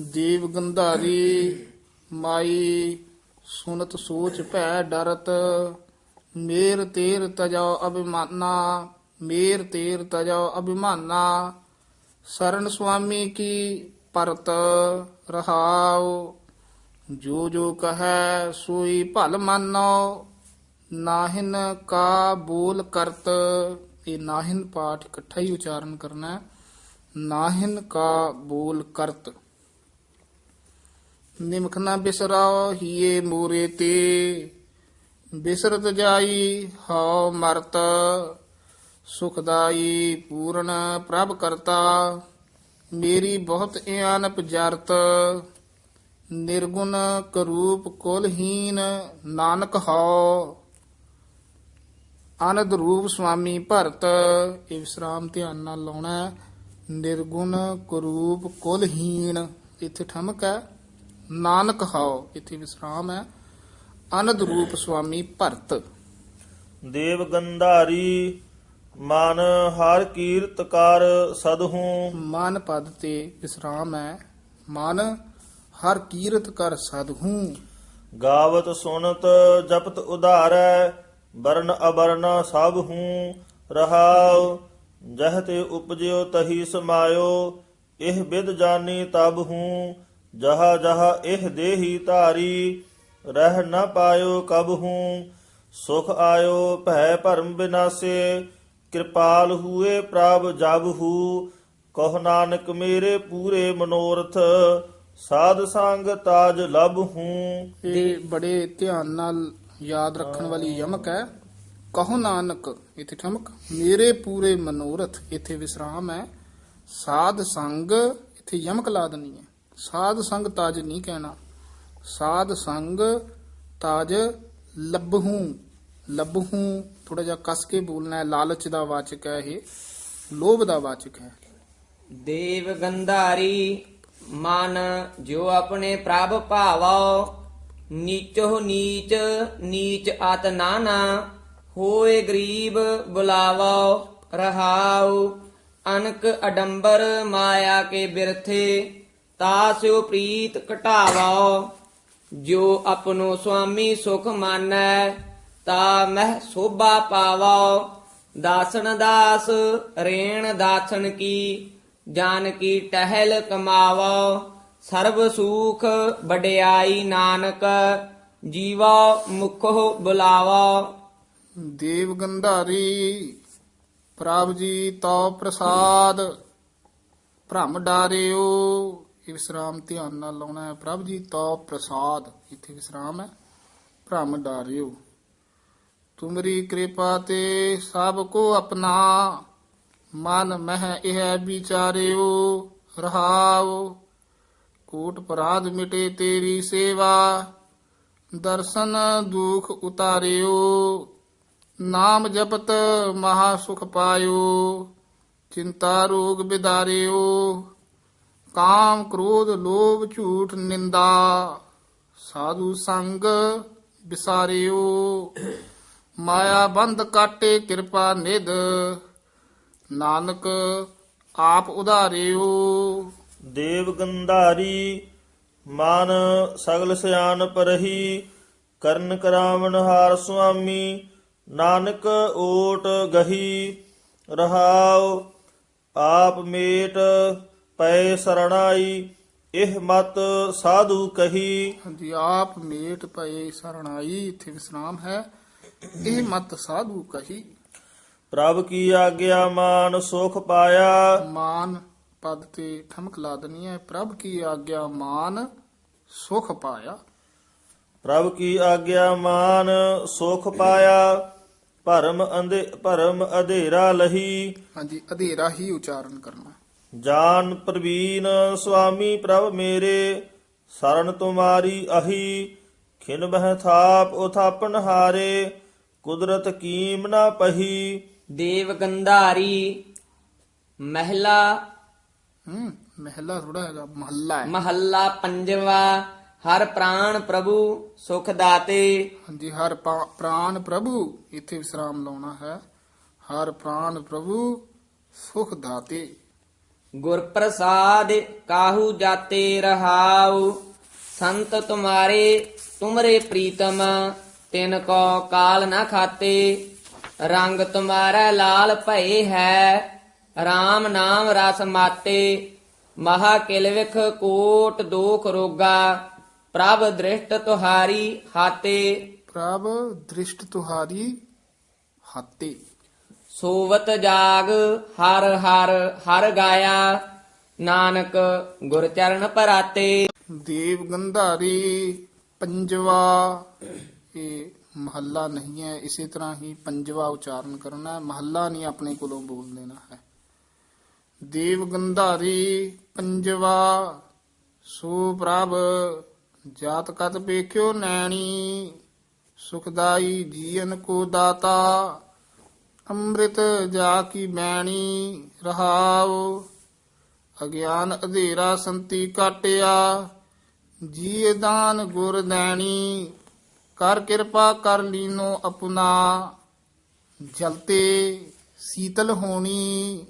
ਦੇਵ ਗੰਧਾਰੀ ਮਾਈ, ਸੁਨਤ ਸੋਚ ਭੈ ਡਰਤ, ਮੇਰ ਤੇਰ ਤਜੋ ਅਭਿਮਾਨਾ, ਮੇਰ ਤੇਰ ਤਜੋ ਅਭਿਮਾਨਾ, ਸਰਨ ਸੁਆਮੀ ਕੀ ਪਰਤ ਰਹਾਉ, ਜੋ ਜੋ ਕਹੈ ਸੋਈ ਭਲ ਮਾਨੋ, ਨਾਹਿਨ ਕਾ ਬੋਲ ਕਰਤ, ਇਹ ਨਾਹਿਨ ਪਾਠ ਇਕੱਠਾ ਹੀ ਉਚਾਰਨ ਕਰਨਾ ਹੈ। ਨਾਹਿਨ ਕਾ ਬੋਲ ਕਰਤ। ਨਿਮਖ ਨਾ ਬਿਸਰਾਓ, ਹੀਏ ਮੂਰੇ ਤੇ। ਬਿਸਰਤ ਜਾਈ, ਹਉ ਮਰਤ। ਸੁਖਦਾਈ ਪੂਰਨ ਪ੍ਰਭ ਕਰਤਾ। ਮੇਰੀ ਬਹੁਤ ਇਆਨਪ ਜਰਤ। ਨਿਰਗੁਣ ਕਰੂਪ ਕੁਲਹੀਨ ਨਾਨਕ ਹਉ। ਆਨੰਦ ਰੂਪ ਸੁਆਮੀ ਭਰਤ, ਇਹ ਵਿਸਰਾਮ ਧਿਆਨ ਨਾਲ ਲਾਉਣਾ ਨਿਰਗੁਣ ਕਰੂਪ ਕੁਲਹੀਨ ਇੱਥੇ ਠਮਕ ਹੈ। ਨਾਨਕ ਹਉ ਇੱਥੇ ਵਿਸਰਾਮ ਹੈ। ਆਨੰਦ ਰੂਪ ਸੁਆਮੀ ਭਰਤ। ਦੇਵ ਗੰਧਾਰੀ ਮਨ ਹਰ ਕੀਰਤ ਕਰ ਸਦਹੂ। ਮਨ ਪਦ ਤੇ ਵਿਸਰਾਮ ਹੈ। ਮਨ ਹਰ ਕੀਰਤ ਕਰ ਸਦਹੂ। ਗਾਵਤ ਸੁਨਤ ਜਪਤ ਉਧਾਰੈ ਬਰਨ ਅਬਰਨ ਸਭ ਹੂੰ ਰਹਾਉ ਜਹ ਤੇ ਉਪਜਿਓ ਤਹੀ ਸਮਾਇਓ ਇਹ ਬਿਦ ਜਾਣੀ ਤਬ ਹੂੰ ਜਹਾ ਜਹਾ ਇਹ ਦੇਹੀ ਧਾਰੀ ਰਹਿ ਨ ਪਾਇਓ ਕਬ ਹੂੰ ਸੁਖ ਆਇਓ ਭੈ ਭਰਮ ਬਿਨਾਸੇ ਕਿਰਪਾਲ ਹੂਏ ਪ੍ਰਭ ਜਬ ਹੂ ਕਹ ਨਾਨਕ ਮੇਰੇ ਪੂਰੇ ਮਨੋਰਥ ਸਾਧ ਸੰਗ ਤਾਜ ਲਬ ਹੂੰ। ਇਹ ਬੜੇ ਧਿਆਨ ਨਾਲ ਯਾਦ ਰੱਖਣ ਵਾਲੀ ਯਮਕ ਹੈ। ਕਹੋ ਨਾਨਕ ਇੱਥੇ ਠਮਕ ਮੇਰੇ ਪੂਰੇ ਮਨੋਰਥ ਇੱਥੇ ਵਿਸਰਾਮ ਹੈ। ਸਾਧ ਸੰਗ ਇੱਥੇ ਯਮਕ ਲਾ ਦੇਣੀ ਹੈ। ਸਾਧ ਸੰਗ ਤਾਜ ਨਹੀਂ ਕਹਿਣਾ। ਸਾਧ ਸੰਗ ਤਾਜ ਲੱਭਹੂ ਲੱਭਹੂ ਥੋੜਾ ਜਿਹਾ ਕਸ ਕੇ ਬੋਲਣਾ ਹੈ, ਲਾਲਚ ਦਾ ਵਾਚਕ ਹੈ ਇਹ, ਲੋਭ ਦਾ ਵਾਚਕ ਹੈ। ਦੇਵ ਗੰਧਾਰੀ, ਮਨ ਜੋ ਆਪਣੇ ਪ੍ਰਭ ਭਾਵੋ, ਨੀਚੋ ਨੀਚ ਨੀਚ ਆਤ ਨਾਨਾ, ਹੋਏ ਗਰੀਬ ਬੁਲਾਵੋ, ਰਹਾਉ, ਅਨਕ ਅਡੰਬਰ ਮਾਇਆ ਕੇ ਬਿਰਥੇ। ਤਾ ਤਾਸਿਓ ਪ੍ਰੀਤ ਘਟਾਵੋ ਜੋ ਆਪਣੋ ਸੁਆਮੀ ਸੁਖ ਮਾਨੈ, ਤਾ ਮਹਿ ਸੋਭਾ ਪਾਵੋ ਦਾਸਨ ਦਾਸ, ਰੇਣ ਦਾਸਨ ਕੀ ਜਾਨ ਕੀ ਟਹਿਲ ਕਮਾਵੋ ਸਰਬ ਸੂਖ ਵਡਿਆਈ ਨਾਨਕ, ਜੀਵਾ ਮੁਖੋ ਬੁਲਾਵਾ ਦੇਵ ਗੰਧਾਰੀ, ਪ੍ਰਭ ਜੀ ਤੋ ਪ੍ਰਸਾਦ, ਭ੍ਰਮ ਡਾਰਿਓ। ਇਹ ਵਿਸਰਾਮ ਧਿਆਨ ਨਾਲ ਲਾਉਣਾ ਹੈ। ਪ੍ਰਭ ਜੀ ਤੋ ਪ੍ਰਸਾਦ। ਇੱਥੇ ਵਿਸਰਾਮ ਹੈ। ਭ੍ਰਮ ਡਾਰਿਓ। ਤੁਮਰੀ ਕਿਰਪਾ ਤੇ ਸਭ ਕੋ ਆਪਣਾ। ਮਨ ਮਹਿ ਇਹ ਵਿਚਾਰਿਓ ਰਹਾਉ ਕੋਟ ਪਰਾਧ ਮਿਟੇ ਤੇਰੀ ਸੇਵਾ। ਦਰਸ਼ਨ ਦੁਖ ਉਤਾਰਿਓ। ਨਾਮ ਜਪਤ ਮਹਾ ਸੁਖ ਪਾਇਓ। ਚਿੰਤਾ ਰੋਗ ਬਿਦਾਰਿਓ। ਕਾਮ ਕ੍ਰੋਧ ਲੋਭ ਝੂਠ ਨਿੰਦਾ, ਸਾਧੂ ਸੰਗ ਵਿਸਾਰਿਓ ਮਾਇਆ ਬੰਧ ਕਾਟੇ ਕਿਰਪਾ ਨਿਧ, ਨਾਨਕ ਆਪ ਉਧਾਰਿਓ। ਦੇਵ ਗੰਧਾਰੀ, ਮਨ ਸਗਲ ਸਿਆਨਪ ਪਰਹੀ, ਕਰਨ ਕਰਾਵਨ ਹਾਰ ਸੁਆਮੀ, ਨਾਨਕ ਓਟ ਗਹੀ, ਰਹਾਉ, ਆਪ ਮੇਟ ਪੈ ਸਰਣਾਈ ਇਹ ਮਤ ਸਾਧੂ ਕਹੀ। ਹਾਂਜੀ ਆਪ ਮੇਟ ਪਏ ਸਰਣਾਈ ਇੱਥੇ ਵਿਸਰਾਮ ਹੈ? ਇਹ ਮਤ ਸਾਧੂ ਕਹੀ। ਪ੍ਰਭ ਕੀ ਆਗਿਆ ਮਾਨ ਸੁਖ ਪਾਇਆ। ਮਾਨ ਪਦ ਤੇ ਠਮਕ ਲਾ ਦਨੀ ਹੈ। ਪ੍ਰਭ ਕੀ ਆਗਿਆ ਮਾਨ ਸੁਖ ਪਾਇਆ। ਪ੍ਰਭ ਕੀ ਆਗਿਆ ਮਾਨ ਸੁਖ ਪਾਇਆ। ਭਰਮ ਅੰਧੇ ਭਰਮ ਅਧੇਰਾ ਲਹੀ। ਹਾਂਜੀ ਅਧੇਰਾ ਹੀ ਉਚਾਰਨ ਕਰਨਾ। ਜਾਨ ਪ੍ਰਵੀਨ ਸੁਆਮੀ ਪ੍ਰਭ ਮੇਰੇ ਸਰਨ ਤੁਮਾਰੀ ਅਹੀ ਖਿਨ ਬਹਿ ਥਾਪ ਉਥਾਪਨ ਹਾਰੇ ਕੁਦਰਤ ਕੀਮ ਨਾ ਪਹੀ। ਦੇਵ ਗੰਧਾਰੀ ਮਹਿਲਾ। ਹੂੰ ਮਹਿਲਾ ਥੋੜਾ ਹੈਗਾ ਮਹੱਲਾ ਹੈ। ਮਹੱਲਾ ਪੰਜਵਾ ਹਰ ਪ੍ਰਾਣ ਪ੍ਰਭੂ ਸੁਖ ਦਾਤੇ। ਹਾਂਜੀ ਹਰ ਪਾ- ਪ੍ਰਾਨ ਪ੍ਰਭੂ ਇੱਥੇ ਵਿਸਰਾਮ ਲਾਉਣਾ ਹੈ। ਹਰ ਪ੍ਰਾਨ ਪ੍ਰਭੂ ਸੁਖ ਦਾਤੇ। ਗੁਰ ਪ੍ਰਸਾਦ ਕਾਹੂ ਜਾਤੇ ਰਹਾਉ, ਸੰਤ ਤੁਮਾਰੇ ਤੁਮਰੇ ਪ੍ਰੀਤਮ, ਤਿਨ ਕੋ ਕਾਲ ਨਾ ਖਾਤੇ, ਰੰਗ ਤੁਮਾਰਾ ਲਾਲ ਭਏ ਹੈ RAM ਨਾਮ ਰਸ ਮਾਤੇ, ਮਹਾ ਕਿਲਵਿਖ ਕੋਟ ਦੋਖ ਰੋਗਾ, ਪ੍ਰਭ ਦ੍ਰਿਸ਼ਟ ਤੁਹਾਰੀ ਹਾਤੇ। ਪ੍ਰਭ ਦ੍ਰਿਸ਼ਟ ਤੁਹਾਰੀ ਹਾਤੇ। ਸੋਵਤ ਜਾਗ ਹਰ ਹਰ ਹਰ ਗਾਇਆ, ਨਾਨਕ ਗੁਰ ਚਰਨ ਪਰਾਤੇ। ਦੇਵ ਗੰਧਾਰੀ ਪੰਜਵਾ, ਇਹ ਮਹੱਲਾ ਨਹੀਂ ਹੈ, ਇਸੇ ਤਰ੍ਹਾਂ ਹੀ ਪੰਜਵਾ ਉਚਾਰਨ ਕਰਨਾ ਹੈ। ਮਹੱਲਾ ਨਹੀਂ ਆਪਣੇ ਕੋਲੋਂ ਬੋਲ ਦੇਣਾ ਹੈ। ਦੇਵ ਗੰਧਾਰੀ ਪੰਜਵਾ, ਸੋ ਪ੍ਰਭ ਜਾਤ ਕਤ ਵੇਖਿਓ, ਨੈਣੀ ਸੁਖਦਾਈ ਜੀਵਨ ਕੋ ਦਾਤਾ। ਅੰਮ੍ਰਿਤ ਜਾ ਕੀ ਬੈਣੀ ਰਹਾਉ ਅਗਿਆਨ ਅਧੇਰਾ ਸੰਤੀ ਕਾਟਿਆ, ਜੀਏ ਦਾਨ ਗੁਰ ਦੇਣੀ ਕਰ ਕਿਰਪਾ ਕਰ ਲੀਨੋ ਆਪਣਾ, ਜਲਤੇ ਸੀਤਲ ਹੋਣੀ।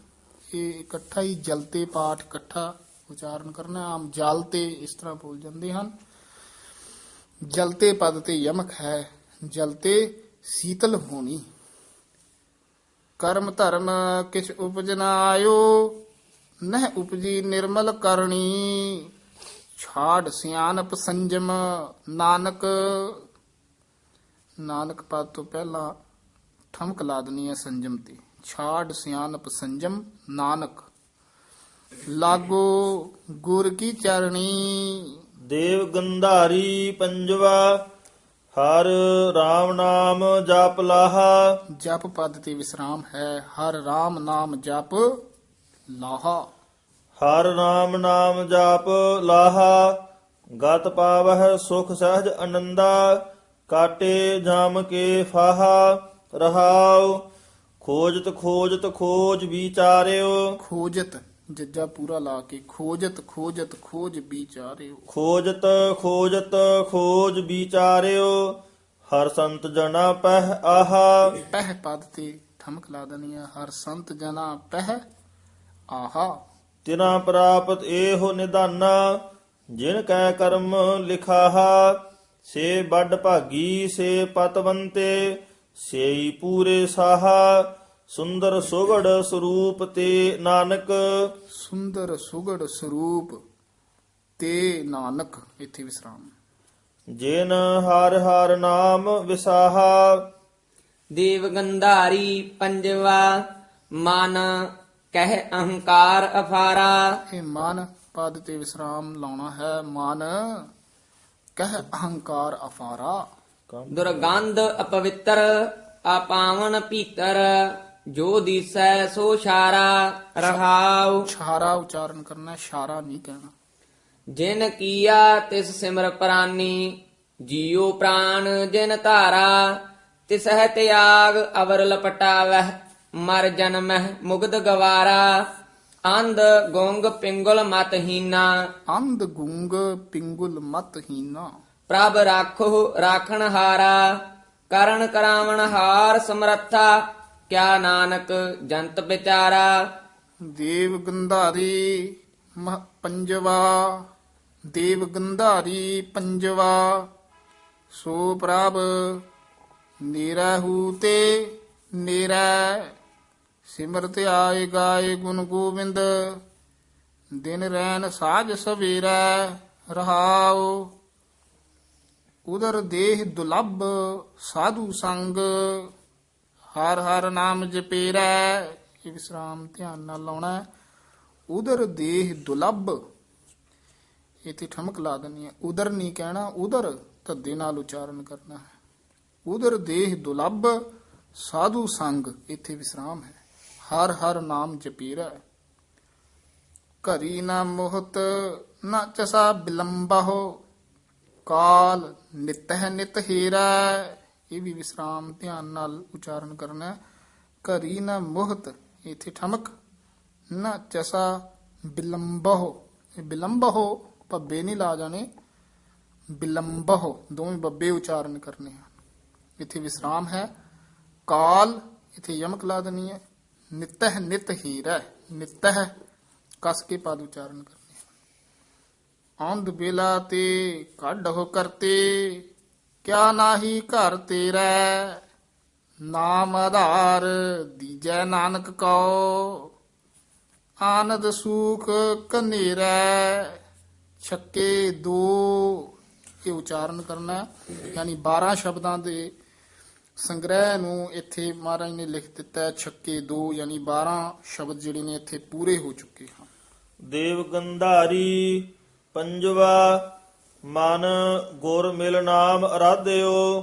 ਇਹ ਇਕੱਠਾ ਹੀ ਜਲਤੇ ਪਾਠ ਇਕੱਠਾ ਉਚਾਰਨ ਕਰਨਾ, ਆਮ ਜਲ ਤੇ ਇਸ ਤਰ੍ਹਾਂ ਬੋਲ ਜਾਂਦੇ ਹਨ। ਜਲਤੇ ਪਦ ਤੇ ਯਮਕ ਹੈ, ਜਲਤੇ ਸੀਤਲ ਹੋਣੀ। ਕਰਮ ਧਰਮ ਕਿਛ ਉਪਜ ਨਹਿ ਉਪਜੀ ਨਿਰਮਲ ਕਰਨੀ ਛਾੜ ਸਿਆਨਪ ਸੰਜਮ, ਨਾਨਕ। ਨਾਨਕ ਪਦ ਤੋਂ ਪਹਿਲਾਂ ਠਮਕ ਲਾ ਦਨੀ ਹੈ ਸੰਜਮ ਤੇ। ਛਾੜ ਸਿਆਨਪ ਸੰਜਮ, ਨਾਨਕ। ਲਾਗੋ ਗੁਰ ਕੀ ਚਰਣੀ। ਦੇਵ ਗੰਧਾਰੀ ਪੰਜਵਾ ਹਰ RAM ਨਾਮ ਜਪ ਲਾਹਾ। ਜਪ ਪਦ ਤੇ ਵਿਸਰਾਮ ਹੈ। ਹਰ RAM ਨਾਮ ਜਪ ਲਾਹਾ। ਹਰ ਨਾਮ ਨਾਮ ਜਾਪ ਲਾਹਾ। ਗਤ ਪਾਵਹਿ ਸੁਖ ਸਹਿਜ ਆਨੰਦਾ ਕਾਟੇ ਜਾਮ ਕੇ ਫਾਹਾ। ਰਹਾਉ। ਖੋਜਤ ਖੋਜਤ ਖੋਜ ਵਿਚਾਰਿਓ। ਖੋਜਤ ਜੱਜਾ ਪੂਰਾ ਲਾ ਕੇ ਖੋਜਤ ਖੋਜਤ ਖੋਜ ਵਿਚਾਰਿਓ। ਖੋਜਤ ਖੋਜਤ ਖੋਜ ਵਿਚਾਰਿਓ ਹਰ ਸੰਤ ਜਨਾ ਪਹਿ ਆਹਾ। ਪਹਿ ਪਦ ਤੇ ਠਮਕ ਲਾ ਦਨੀ ਹਰ ਸੰਤ ਜਨਾ ਪਹਿ ਆਹਾ। ਤਿਨਾ ਪ੍ਰਾਪਤ ਇਹੋ ਨਿਧਾਨਾ ਜਿਨ ਕੈ ਕਰਮ ਲਿਖਾਹਾ ਸੇ ਵੱਡ ਭਾਗੀ ਸੇ ਪਤਵੰਤੇ ਸੇਈ ਪੂਰੇ ਸਾਹਾ। ਸੁੰਦਰ ਸੁਗੜ ਸਰੂਪ ਤੇ ਨਾਨਕ ਸੁੰਦਰ ਸੁਗੜ ਸਰੂਪ ਤੇ ਨਾਨਕ ਇੱਥੇ ਵਿਸਰਾਮ। ਜਿਨ ਹਰ ਹਰ ਨਾਮ ਵਿਸਾਹਾ ਦੇਵ ਗੰਧਾਰੀ ਪੰਜਵਾ ਮਨ ਕਹਿ ਅਹੰਕਾਰ ਅਫਾਰਾ। ਇਹ ਮਨ ਪਦ ਤੇ ਵਿਸਰਾਮ ਲਾਉਣਾ ਹੈ। ਮਨ ਕਹਿ ਅਹੰਕਾਰ ਅਫਾਰਾ। ਦੁਰਗੰਧ ਅਪਵਿੱਤਰ ਆਪਾਵਨ ਭੀਤਰ। ਜੋ ਦੀਸੈ ਸੋ ਛਾਰਾ ਰਹਾਉ। ਛਾਰਾ ਉਚਾਰਨ ਕਰਨਾ ਛਾਰਾ ਨਹੀਂ ਕਹਿਣਾ। ਜਿਨ ਕੀਆ ਤਿਸ ਸਿਮਰ ਪ੍ਰਾਨੀ ਜੀਉ ਪ੍ਰਾਨ ਜਿਨ ਧਾਰਾ। ਤਿਸਹਿ ਤਿਆਗ ਅਵਰ ਲਪਟਾਵਹਿ ਮਰ ਜਨਮਹਿ ਮੁਗਧ ਗਵਾਰਾ। ਅੰਧ ਗੋਂਗ ਪਿੰਗਲ ਮਤਹੀਨਾ ਅੰਧ ਗੁੰਗ ਪਿੰਗੁਲ ਮਤ ਹੀਨਾ। ਪ੍ਰਭ ਰਾਖੋ ਰਾਖਣ ਹਾਰਾ ਕਰਨ ਕਰਾਵਣ ਹਾਰ ਸਮਰੱਥਾ। ਕਿਆ ਨਾਨਕ ਜੰਤ ਵਿਚਾਰਾ? ਦੇਵ ਗੰਧਾਰੀ ਮਹ- ਪੰਜਵਾ, ਦੇਵ ਗੰਧਾਰੀ ਪੰਜਵਾ, ਸੋ ਪ੍ਰਭ ਨਿਰਹੂ ਤੇ ਨਿਰੈ, ਸਿਮਰਤ ਆਏ ਗਾਏ ਗੁਣ ਗੋਬਿੰਦ ਦਿਨ ਰੈਨ ਸਾਜ ਸਵੇਰੈ ਰਹਾਉ, ਉਦਰ ਦੇਹ ਦੁਲੱਭ ਸਾਧੂ ਸੰਗ ਹਰ ਹਰ ਨਾਮ ਜਪੇਰੈ। ਇਹ ਵਿਸਰਾਮ ਧਿਆਨ ਨਾਲ ਲਾਉਣਾ ਹੈ। ਉਦਰ ਦੇਹ ਦੁਲੱਭ ਇਥੇ ਠਮਕ ਲਾ ਦੇਣੀ ਹੈ। ਉਦਰ ਨਹੀਂ ਕਹਿਣਾ, ਉਦਰ ਧੱਦੇ ਨਾਲ ਉਚਾਰਨ ਕਰਨਾ ਹੈ। ਉਦਰ ਦੇਹ ਦੁਲੱਭ ਸਾਧੂ ਸੰਗ, ਇਥੇ ਵਿਸਰਾਮ ਹੈ। ਹਰ ਹਰ ਨਾਮ ਜਪੀਰੈ। ਘਰੀ ਨਾ ਮੋਹਤ, ਨਾ ਚਸਾ ਬਿਲੰਬਹੁ। ਕਾਲ ਨਿਤ ਹੈ ਨਿਤ ਹੀਰਾ। ਇਹ ਵੀ ਵਿਸਰਾਮ, ਧਿਆਨ ਨਾਲ ਉਚਾਰਨ ਕਰਨਾ ਹੈ। ਘਰੀ ਨਾ ਮੋਹਤ, ਇਥੇ ਠਮਕ, ਨਾ ਚਸਾ ਬਿਲੰਬਹੁ। ਇਹ ਬਿਲੰਬਹੁ ਪੱਬੇ ਨਹੀਂ ਲਾ ਜਾਣੇ, ਬਿਲੰਬਹੁ, ਦੋਵੇਂ ਬੱਬੇ ਉਚਾਰਨ ਕਰਨੇ ਹਨ। ਇਥੇ ਵਿਸਰਾਮ ਹੈ। ਕਾਲ, ਇਥੇ ਯਮਕ ਲਾ ਦੇਣੀ ਹੈ। ਨਿਤਹ ਨਿਤ ਹੀਰਾ ਨਿਤਹ ਕਸ ਕੇ ਪਦ ਉਚਾਰਨ ਕਰਨੇ ਆਂਦ ਬੇਲਾ ਤੇ ਕੱਢੋ ਕਰਤੇ ਕਿਆ ਨਾਹੀ ਘਰ ਤੇਰਾ? ਨਾਮ ਆਧਾਰ ਦੀਜੈ ਨਾਨਕ ਕਉ। ਆਨੰਦ ਸੂਖ ਕਨੇਰਾ ਛੱਕੇ ਦੋ। ਇਹ ਉਚਾਰਨ ਕਰਨਾ ਯਾਨੀ 12 ਸ਼ਬਦਾਂ ਦੇ ਸੰਗ੍ਰਹਿ ਨੂੰ ਇੱਥੇ ਮਹਾਰਾਜ ਨੇ ਲਿਖ ਦਿੱਤਾ ਛੱਕੇ ਦੋ, ਯਾਨੀ 12 ਸ਼ਬਦ ਜਿਹੜੇ ਨੇ ਇੱਥੇ ਪੂਰੇ ਹੋ ਚੁੱਕੇ ਹਨ। ਦੇਵ ਗੰਧਾਰੀ ਪੰਜਵਾ ਮਨ ਗੁਰ ਮਿਲ ਨਾਮ ਅਰਾਧਿਓ।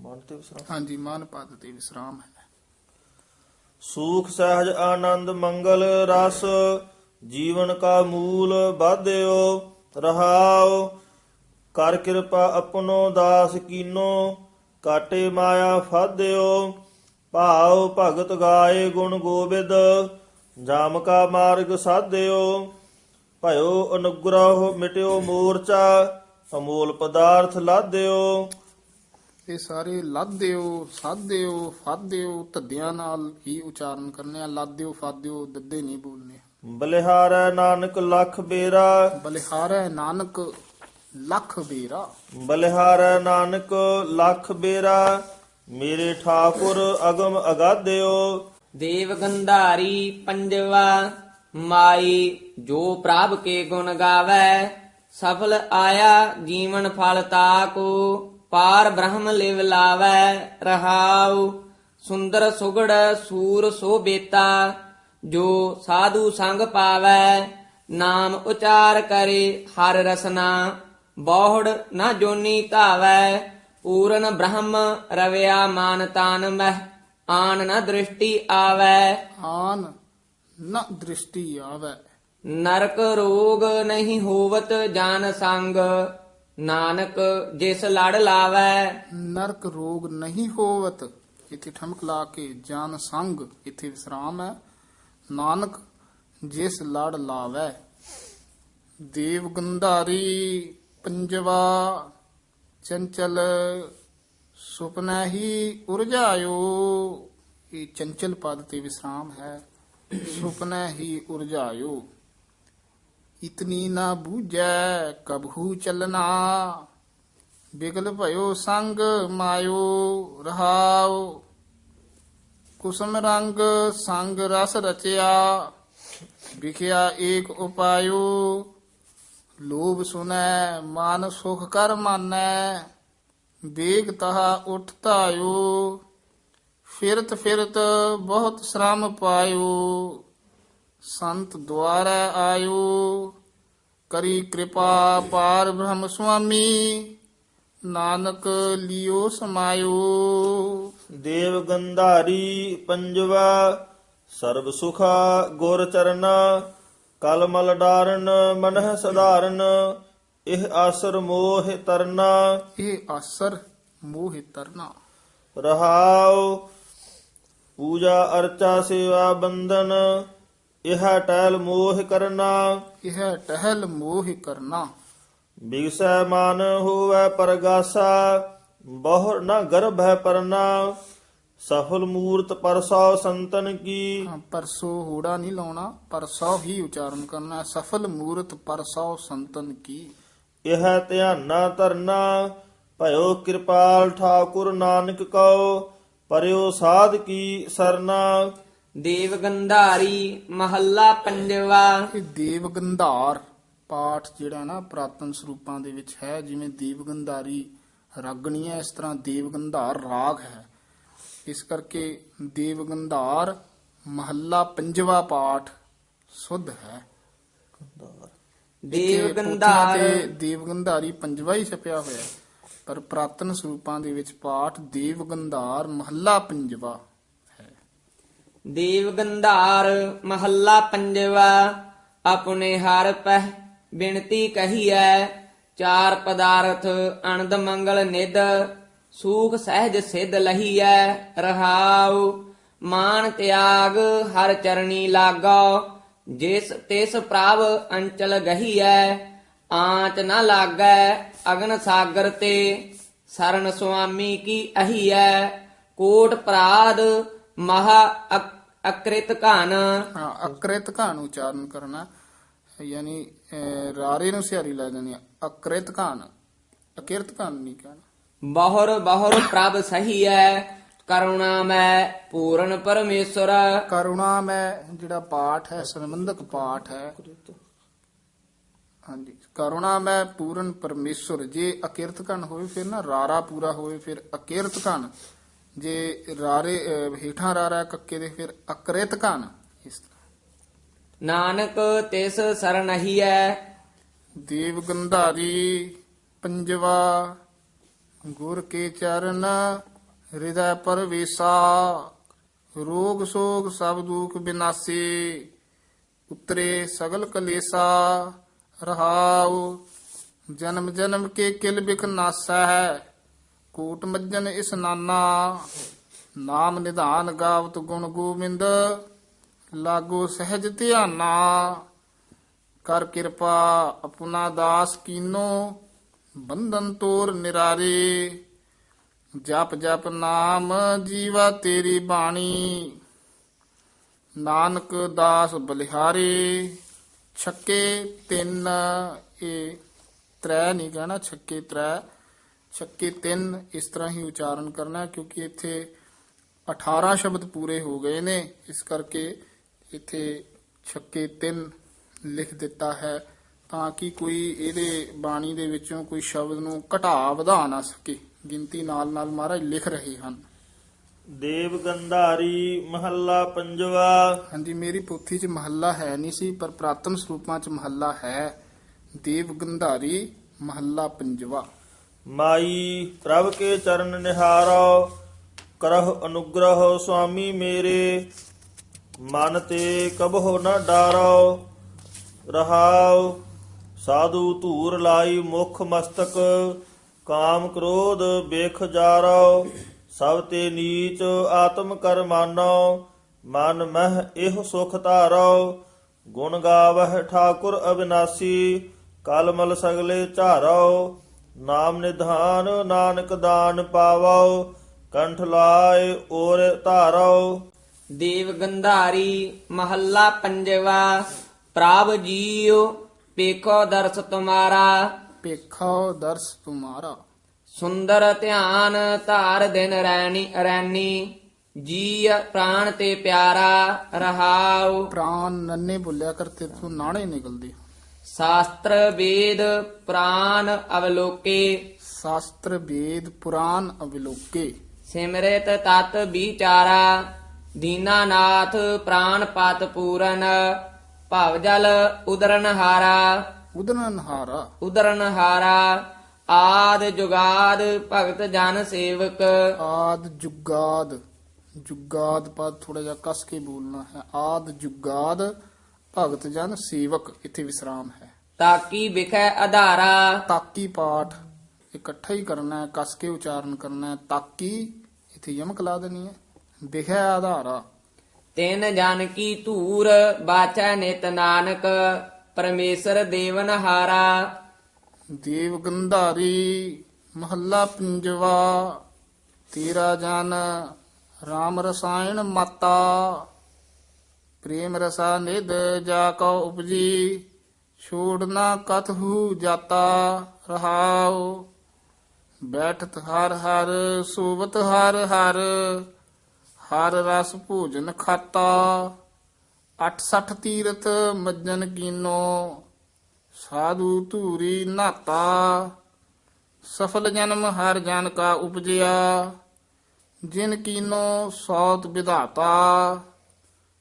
ਮਨ ਤੇ ਵਿਸਰਾਮ। ਹਾਂਜੀ ਮਾਨ ਪਦ ਤੇ ਵਿਸਰਾਮ ਹੈ। ਸੂਖ ਸਹਿਜ ਆਨੰਦ ਮੰਗਲ ਰਸ ਜੀਵਨ ਕਾ ਮੂਲ ਬਾਧਿਓ ਰਹਾਉ ਕਰ ਕਿਰਪਾ ਆਪਣੋ ਦਾਸ ਕੀਨੋ ਕਾਟੇ ਮਾਇਆ ਫਾਧਿਓ। ਭਾਉ ਭਗਤ ਗਾਏ ਗੁਣ ਗੋਬਿੰਦ ਜਾਮ ਕਾ ਮਾਰਗ ਸਾਧਿਓ। ਭਇਓ ਅਨੁਗ੍ਰਹ ਮਿਟਿਓ ਮੂਰਚਾ ਅਮੋਲ ਪਦਾਰਥ ਲਾਧਿਓ। ਇਹ ਸਾਰੇ ਲਾਦਿਓ ਸਾਧਿਓ ਫਾਦਿਓ ਧੱਦਿਆਂ ਨਾਲ ਹੀ ਉਚਾਰਨ ਕਰਨੇ ਆ ਲਾਦਿਓ ਫਾਦਿਓ ਦੱਦੇ ਨਹੀਂ ਬੋਲਨੇ। ਬਲਿਹਾਰੈ ਨਾਨਕ ਲਖ ਬੇਰਾ। ਬਲਿਹਾਰੈ ਨਾਨਕ ਲੱਖ ਬੇਰਾ। ਬਲਿਹਾਰੈ ਨਾਨਕ ਲਖ ਬੇਰਾ ਮੇਰੇ ਠਾਕੁਰ ਅਗਮ ਅਗਾਧਿਓ। ਦੇਵ ਗੰਧਾਰੀ ਪੰਜਵਾ ਮਾਈ ਜੋ ਪ੍ਰਭ ਕੇ ਗੁਣ ਗਾਵੇ, ਸਫਲ ਆਇਆ ਜੀਵਨ ਫਲ ਤਾਕੋ ਪਾਰ ਬ੍ਰਹਮ ਲਿਵ ਲਾਵੇ, ਰਹਾਉ, ਸੁੰਦਰ ਸੁਗੜ ਸੂਰ ਸੋ ਬੇਤਾ, ਜੋ ਸਾਧੂ ਸੰਗ ਪਾਵੇ, ਨਾਮ ਉਚਾਰ ਕਰੇ ਹਰ ਰਸਨਾ, ਬਹੁੜ ਨਾ ਜੋਨੀ ਧਾਵੈ, ਪੂਰਨ ਬ੍ਰਹਮ ਰਵਿਆ ਮਾਨ ਤਾਨ ਮਹਿ, ਆਨ ਨਾ ਦ੍ਰਿਸ਼ਟੀ ਆਵੈ। ਆਨ। ਨ ਦ੍ਰਿਸ਼ਟੀ ਆਵੈ। ਨਰਕ ਰੋਗ ਨਹੀਂ ਹੋਵਤ ਜਨ ਸੰਗ ਨਾਨਕ ਜਿਸ ਲੜ ਲਾਵੈ। ਨਰਕ ਰੋਗ ਨਹੀਂ ਹੋਵਤ ਇੱਥੇ ਠਮਕ ਲਾ ਕੇ ਜਾਨ ਸੰਗ ਇੱਥੇ ਵਿਸਰਾਮ ਹੈ। ਨਾਨਕ ਜਿਸ ਲੜ ਲਾਵੈ। ਦੇਵ ਗੰਧਾਰੀ ਪੰਜਵਾ ਚੰਚਲ ਸੁਪਨਾ ਹੀ ਉਰਜਾਇਓ। ਇਹ ਚੰਚਲ ਪਦ ਤੇ ਵਿਸਰਾਮ ਹੈ। ਸੁਪਨੇ ਹੀ ਉਰਜਾਇਓ। ਇਤਨੀ ਨਾ ਬੂਝੈ ਕਬਹੂ ਚਲਨਾ ਬਿਗਲ ਭਇਓ ਸੰਗ ਮਾਇਓ, ਰਹਾਓ। ਕੁਸਮ ਰੰਗ ਸੰਗ ਰਸ ਰਚਿਆ, ਵਿਖਿਆ ਏਕ ਉਪਾਇਓ। ਲੋਭ ਸੁਨੈ, ਮਨ ਸੁਖ ਕਰ ਮਾਨੈ ਬੇਗ ਤਹਾ ਉਠ ਤਾਇਓ ਫਿਰਤ ਫਿਰਤ ਬਹੁਤ ਸ਼ਰਮ ਪਾਇਓ ਸੰਤ ਦੁਆਰਾ ਆਇਓ। ਕਰੀ ਕਿਰਪਾ ਪਾਰ ਬ੍ਰਹਮ ਸੁਆਮੀ ਨਾਨਕ ਲਿਓ ਸਮਾਇਓ। ਦੇਵ ਗੰਧਾਰੀ ਪੰਜਵਾ ਸਰਬ ਸੁਖਾ ਗੁਰ ਚਰਨਾ ਕਲਮਲ ਡਾਰਨ ਮਨਹ ਸਧਾਰਨ ਇਹ ਆਸਰ ਮੋਹ ਤਰਨਾ। ਇਹ ਆਸਰ ਮੋਹਿ ਤਰਨਾ। ਰਹਾਉ ਪੂਜਾ ਅਰਚਾ ਸੇਵਾ ਬੰਦਨ ਇਹ ਟੈਲ ਮੋਹ ਕਰਨਾ। ਇਹ ਟਹਿਲ ਮੋਹਿ ਕਰਨਾ। ਬਿਗਸੈ ਮਨ ਹੋਵੈ ਪਰਗਾਸਾ ਬਹੁ ਨ ਗਰਭ ਹੈ ਪਰਨਾ। ਸਫਲ ਮੂਰਤ ਪਰਸੋ ਸੰਤਨ ਕੀ। ਪਰਸੋ ਹੋੜਾ ਨਹੀਂ ਲਾਉਣਾ ਪਰਸੋ ਹੀ ਉਚਾਰਨ ਕਰਨਾ। ਸਫਲ ਮੂਰਤ ਪਰਸੋ ਸੰਤਨ ਕੀ। ਇਹ ਧਿਆਨਾ ਧਰਨਾ ਭਇਓ ਕਿਰਪਾਲ ਠਾਕੁਰ ਨਾਨਕ ਕਉ। ਪਰਿਓ ਸਾਧ ਕੀ ਸਰਨਾ। ਦੇਵ ਗੰਧਾਰੀ ਮਹੱਲਾ ਪੰਜਵਾ। ਇਹ ਦੇਵ ਗੰਧਾਰ ਪਾਠ ਜਿਹੜਾ ਨਾ ਪ੍ਰਾਤਨ ਸਰੂਪਾਂ ਦੇ ਵਿੱਚ ਹੈ ਜਿਵੇਂ ਦੇਵ ਗੰਧਾਰੀ ਰਾਗਣੀ ਹੈ ਇਸ ਤਰ੍ਹਾਂ ਦੇਵ ਗੰਧਾਰ ਰਾਗ ਹੈ। ਇਸ ਕਰਕੇ ਦੇਵ ਗੰਧਾਰ ਮਹੱਲਾ ਪੰਜਵਾ ਪਾਠ ਸੁਧ ਹੈ। ਦੇਵ ਗੰਧਾਰ ਦੇਵ ਗੰਧਾਰੀ ਪੰਜਵਾ ਹੀ ਛਪਿਆ ਹੋਇਆ ਹੈ। ਪਰ ਪ੍ਰਾਤਨ ਸਰੂਪਾਂ ਦੇ ਵਿੱਚ ਪਾਠ ਦੇਵ ਗੰਧਾਰ ਮਹੱਲਾ ਪੰਜਵਾ ਦੇਵ ਗੰਧਾਰ ਮਹੱਲਾ ਪੰਜਵਾ, ਆਪਣੇ ਹਰ ਪਹਿ ਬਿਨਤੀ ਕਹੀਐ, ਚਾਰ ਪਦਾਰਥ ਅਨੰਦ ਮੰਗਲ ਨਿਦ, ਸੂਖ ਸਹਿਜ ਸਿਧ ਲਹੀਐ, ਰਹਾਉ, ਮਾਨ ਤਿਆਗ ਹਰ ਚਰਣੀ ਲਾਗੋ ਜਿਸ ਤਿਸ ਪ੍ਰਭ ਅੰਚਲ ਗਹੀਐ ਆਂਚ ਨ ਲਾਗੈ ਅਗਨ ਸਾਗਰ ਤੇ ਸਰਨ ਸੁਆਮੀ ਕੀ ਅਹੀਐ? ਕੋਟ ਪ੍ਰਾਦ ਮਹਾ ਅਕ- ਅਕ੍ਰਿਤ ਘਨ। ਹਾਂ ਅਕ੍ਰਿਤ ਘਾਨ ਉਚਾਰਨ ਕਰਨਾ। ਯਾਨੀ ਰਾਰੇ ਨੂੰ ਸਿਹਾਰੀ ਲੈ ਦੇਣੀ। ਅਕ੍ਰਿਤ ਘਾਨ। ਅਕਿਰਤ ਘਾਨ ਨਹੀਂ ਕਹਿਣਾ। ਬਹੁਰ ਬਹੁਰ ਪ੍ਰਭ ਸਹੀ ਹੈ ਕਰੁਣਾ ਮੈਂ ਪੂਰਨ ਪਰਮੇਸ਼ਰ। ਕਰੁਣਾ ਮੈਂ ਜਿਹੜਾ ਪਾਠ ਹੈ ਸੰਬੰਧਕ ਪਾਠ ਹੈ ਹਾਂਜੀ। ਕਰੁਣਾ ਮੈਂ ਪੂਰਨ ਪਰਮੇਸ਼ਰ। ਜੇ ਅਕਿਰਤ ਘਨ ਹੋਵੇ ਫਿਰ ਨਾ ਰਾਰਾ ਪੂਰਾ ਹੋਵੇ ਫਿਰ ਅਕਿਰਤ ਘਨ। ਜੇ ਰਾਰੇ ਹੇਠਾਂ ਰਾਰਾ ਕੱਕੇ ਦੇ ਫਿਰ ਅਕ੍ਰਿਤ ਘਨ। ਇਸ ਤਰ੍ਹਾਂ। ਨਾਨਕ ਤਿਸ ਸਰਨਹੀ ਹੈ ਦੇਵ ਗੰਧਾਰੀ ਪੰਜਵਾ ਗੁਰ ਕੇ ਚਰਨ ਹਿਰਦੈ ਪਰਵੇਸਾ। ਰੋਗ ਸੋਗ ਸਭ ਦੁਖ ਬਿਨਾਸੀ ਉਤਰੇ ਸਗਲ ਕਲੇਸਾ। ਰਹਾਉ। ਜਨਮ ਜਨਮ ਕੇ ਕਿਲ ਬਿਕ ਨਾਸਾ ਹੈ। ਕੋਟ ਮੱਜਨ ਇਸ ਨਾਨਾ। ਨਾਮ ਨਿਧਾਨ ਗਾਵਤ ਗੁਣ ਗੋਬਿੰਦ ਲਾਗੋ ਸਹਿਜ ਧਿਆਨਾ। ਕਰ ਕਿਰਪਾ ਆਪਣਾ ਦਾਸ ਕੀਨੋ। ਬੰਧਨ ਤੋਰ ਨਿਰਾਰੇ। ਜਪ ਜਪ ਨਾਮ ਜੀਵਾ ਤੇਰੀ ਬਾਣੀ। ਨਾਨਕ ਦਾਸ ਬਲਿਹਾਰੇ। ਛੱਕੇ ਤਿੰਨ ਇਹ ਤ੍ਰੈ ਨਹੀਂ ਕਹਿਣਾ, ਛੱਕੇ ਤ੍ਰੈ। ਛੱਕੇ ਤਿੰਨ ਇਸ ਤਰ੍ਹਾਂ ਹੀ ਉਚਾਰਨ ਕਰਨਾ, ਕਿਉਂਕਿ ਇੱਥੇ 18 ਸ਼ਬਦ ਪੂਰੇ ਹੋ ਗਏ ਨੇ। ਇਸ ਕਰਕੇ ਇੱਥੇ ਛੱਕੇ ਤਿੰਨ ਲਿਖ ਦਿੱਤਾ ਹੈ, ਤਾਂ ਕਿ ਕੋਈ ਇਹਦੇ ਬਾਣੀ ਦੇ ਵਿੱਚੋਂ ਕੋਈ ਸ਼ਬਦ ਨੂੰ ਘਟਾ ਵਧਾ ਨਾ ਸਕੇ। ਗਿਣਤੀ ਨਾਲ ਨਾਲ ਮਹਾਰਾਜ ਲਿਖ ਰਹੇ ਹਨ। ਦੇਵ ਗੰਧਾਰੀ ਮਹੱਲਾ ਪੰਜਵਾ। ਹਾਂਜੀ ਮੇਰੀ ਪੋਥੀ 'ਚ ਮਹੱਲਾ ਹੈ ਨਹੀਂ ਸੀ ਪਰ ਪ੍ਰਾਤਨ ਸਰੂਪਾਂ 'ਚ ਮਹੱਲਾ ਹੈ। ਦੇਵ ਗੰਧਾਰੀ ਮਹੱਲਾ ਪੰਜਵਾ। ਮਾਈ ਪ੍ਰਭ ਕੇ ਚਰਨ ਨਿਹਾਰੋ ਕਰਹੁ ਅਨੁਗ੍ਰਹ ਸੁਆਮੀ ਮੇਰੇ। ਮਨ ਤੇ ਕਬਹੁ ਨ ਡਾਰੋ ਰਹਾਉ ਸਾਧੂ ਧੂਰ ਲਾਈ ਮੁਖ ਮਸਤਕ ਕਾਮ ਕ੍ਰੋਧ ਬੇਖ ਜਾਰੋ। ਸਭ ਤੇ ਨੀਚ ਆਤਮ ਕਰ ਮਾਨੋ ਮਨ ਮਹਿ ਇਹ ਸੁਖ ਧਾਰੋ। ਗੁਣ ਗਾਵਹਿ ਠਾਕੁਰ ਅਬਿਨਾਸੀ ਕਲਮਲ ਸਗਲੇ ਝਾਰੋ। ਨਾਮ ਨਿਧਾਨ ਨਾਨਕ ਦਾਨ ਪਾਵੋ ਕੰਠ ਲਾਏ ਔਰ ਧਾਰੋ। ਦੇਵ ਗੰਧਾਰੀ ਮਹੱਲਾ ਪੰਜਵਾ ਪ੍ਰਭ ਜੀਉ ਪੇਖੋ ਦਰਸ ਤੁਮਾਰਾ। ਪੇਖੋ ਦਰਸ ਤੁਮਾਰਾ। ਸੁੰਦਰ ਧਿਆਨ ਧਾਰ ਦਿਨ ਰੈਣੀ ਰੈਣੀ ਜੀ ਪ੍ਰਾਣ ਤੇ ਪਿਆਰਾ ਰਹਾਉ। ਪ੍ਰਾਨ ਨੰਨੇ ਬੁੱਲਿਆ ਕਰਤੇ ਤੋਂ ਨਾਣੇ ਨਿਕਲਦੇ। ਸ਼ਾਸਤਰ ਵੇਦ ਪ੍ਰਾਨ ਅਵਲੋਕੇ। ਸ਼ਾਸਤਰ ਵੇਦ ਪੁਰਾਨ ਅਵਿਲੋਕੇ। ਸਿਮਰਿਤ ਤਤ ਵਿਚਾਰਾ ਦੀਨਾਨਾਥ ਪ੍ਰਾਨ ਪਤ ਪੂਰਨ ਭਵ ਜਲ ਉਦਰਨ ਹਾਰਾ ਉਦਨਨ ਹਾਰਾ ਉਦਰਨ ਹਾਰਾ ਆਦ ਜੁਗਾਦ ਭਗਤ ਜਨ ਸੇਵਕ। ਆਦ ਜੁਗਾਦ ਜੁਗਾਦ ਪਦ ਥੋੜਾ ਜਿਹਾ ਕਸ ਕੇ ਬੋਲਣਾ ਹੈ। ਆਦ ਜੁਗਾਦ ਭਗਤ ਜਨ ਸੇਵਕ ਇੱਥੇ ਵਿਸਰਾਮ ਹੈ। ਤਾਕੀ ਵਿਖੈ ਆਧਾਰਾ ਤਾਕੀ ਪਾਠ ਇਕੱਠਾ ਹੀ ਕਰਨਾ ਹੈ ਕਸ ਕੇ ਉਚਾਰਨ ਕਰਨਾ ਹੈ। ਤਾਕੀ ਇੱਥੇ ਯਮਕ ਲਾ ਦੇਣੀ ਹੈ। ਵਿਖੇ ਆਧਾਰਾ ਤਿਨ ਜਨ ਕੀ ਧੂਰ ਬਾਚੈ ਨਿਤ ਨਾਨਕ ਪਰਮੇਸ਼ਰ ਦੇਵਨ ਹਾਰਾ। ਦੇਵ ਗੰਧਾਰੀ ਮਹੱਲਾ ਪੰਜਵਾ, ਤੇਰਾ ਜਨ RAM ਰਸਾਇਣ ਮਾਤਾ। ਪ੍ਰੇਮ ਰਸਾ ਨਿਦ ਜਾ ਕਉ ਉਪਜੀ, ਛੋੜ ਨਾ ਕਤਹੂ ਜਾਤਾ ਰਹਾਉ। ਬੈਠਤ ਹਰ ਹਰ, ਸੋਵਤ ਹਰ ਹਰ ਹਰ ਰਸ ਭੋਜਨ ਖਾਤਾ। 68 ਤੀਰਥ ਮੱਜਨ ਕੀਨੋ ਸਾਧੂ ਧੂਰੀ ਨਾਤਾ, ਸਫਲ ਜਨਮ ਹਰ ਜਨ ਕਾ ਉਪਜਿਆ, ਜਿਨ ਕੀਨੋ ਸੌਤ ਵਿਧਾਤਾ,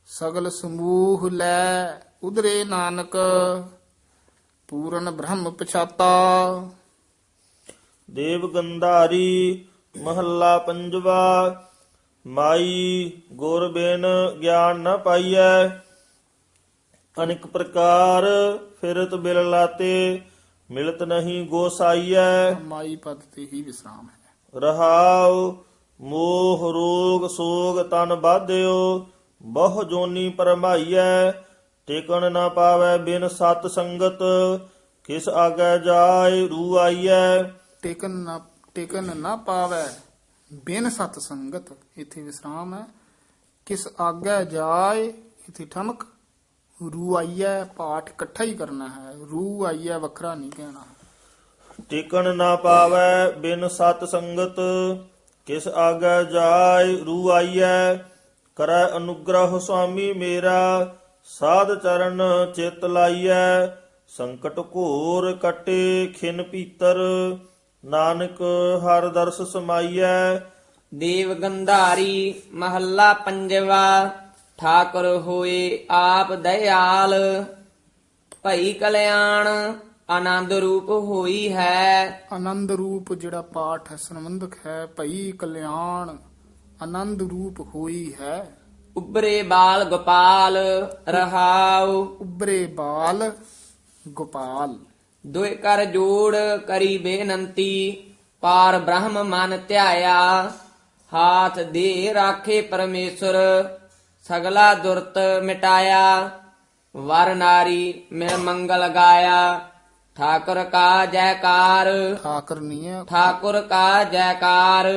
ਸਗਲ ਸਮੂਹ ਲੈ ਉਧਰੇ ਨਾਨਕ, ਪੂਰਨ ਬ੍ਰਹਮ ਪਛਾਤਾ। ਦੇਵ ਗੰਧਾਰੀ ਮਹੱਲਾ ਪੰਜਵਾ, ਮਾਈ ਗੁਰ ਬਿਨ ਗਿਆਨ ਨ ਪਾਈਐ ਅਨੇਕ ਪ੍ਰਕਾਰ ਫਿਰਤ ਬਿਲ ਲਾਤੇ ਮਿਲਤ ਨਹੀਂ ਗੋਸਾਈਐ ਮਾਈ ਪਦ ਤੇ ਹੀ ਵਿਸਰਾਮ ਹੈ। ਰਹਾਉ ਮੋਹ ਰੋਗ ਸੋਗ ਤਨ ਬਾਧਿਓ ਬਹੁ ਜੋਨੀ ਪਰਮਾਈਐ। ਟਿਕਣ ਨਾ ਪਾਵੈ ਬਿਨ ਸਤ ਸੰਗਤ ਕਿਸ ਆਗੈ ਜਾਏ ਰੂ ਆਈਐ। ਟੇਕਨ ਨਾ ਟੇਕਨ ਨਾ ਪਾਵੈ ਬਿਨ ਸਤ ਸੰਗਤ ਇੱਥੇ ਵਿਸਰਾਮ ਹੈ। ਕਿਸ ਆਗੇ ਜਾਏ ਇਥੇ ਠਮਕ ਰੂ ਆਈਐ ਪਾਠ ਇਕੱਠਾ ਹੀ ਕਰਨਾ ਹੈ। ਰੂ ਆਈਐ ਵੱਖਰਾ ਨਹੀਂ ਕਹਿਣਾ। ਟਿਕਣ ਨਾ ਪਾਵੈ ਬਿਨ ਸਤ ਸੰਗਤ ਕਿਸ ਆਗੇ ਜਾਏ ਰੂ ਆਈਐ ਕਰੈ ਅਨੁਗ੍ਰਹ ਸੁਆਮੀ ਮੇਰਾ ਸਾਧ ਚਰਨ ਚਿਤ ਲਾਈਐ। ਸੰਕਟ ਘੋਰ ਕਟੇ ਖਿਨ ਪੀਤਰ ਨਾਨਕ ਹਰ ਦਰਸ ਸਮਾਈਐ। ਦੇਵ ਗੰਧਾਰੀ ਮਹੱਲਾ ਪੰਜਵਾ ਠਾਕੁਰ ਹੋਏ ਆਪ ਦਇਆਲ ਭਈ ਕਲਿਆਣ ਆਨੰਦ ਰੂਪ ਹੋਈ ਹੈ। ਆਨੰਦ ਰੂਪ ਜਿਹੜਾ ਪਾਠ ਹੈ ਸੰਬੰਧਕ ਹੈ ਭਈ ਕਲਿਆਣ ਆਨੰਦ ਰੂਪ ਹੋਈ ਹੈ। ਉਬਰੇ ਬਾਲ ਗੋਪਾਲ ਰਹਾਉ। ਉਬਰੇ ਬਾਲ ਗੋਪਾਲ। ਦੁਇ ਕਰ ਜੋੜ ਕਰੀ ਬੇਨੰਤੀ ਪਾਰ ਬ੍ਰਹਮ ਮਨ ਧਿਆਇਆ। ਹਾਥ ਦੇ ਰਾਖੇ ਪਰਮੇਸ਼ਰ ਸਗਲਾ ਦੁਰਤ ਮਿਟਾਇਆ ਵਰ ਨਾਰੀ ਮਿਲ ਮੰਗਲ ਗਾਇਆ। ਠਾਕੁਰ ਕਾ ਜੈਕਾਰ ਠਾਕਰ ਨਹੀਂ ਹੈ। ਠਾਕੁਰ ਕਾ ਜੈਕਾਰ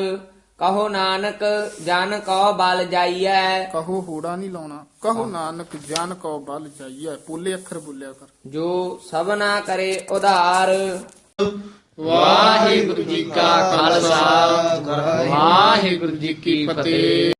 ਕਹੋ ਨਾਨਕ ਜਨ ਕੋ ਬਲ ਜਾਈਐ। ਕਹੋ ਹੋੜਾ ਨਹੀਂ ਲਾਉਣਾ ਕਹੋ ਨਾਨਕ ਜਨ ਕੋ ਬਲ ਚਾਹੀਏ ਪੋਲੇ ਅੱਖਰ ਬੋਲਿਆ ਕਰ। ਜੋ ਸਭਨਾ ਕਰੇ ਉਧਾਰ ਵਾਹਿਗੁਰੂ ਜੀ ਕਾ ਖਾਲਸਾ ਵਾਹਿਗੁਰੂ ਜੀ ਕੀ ਫਤਿਹ।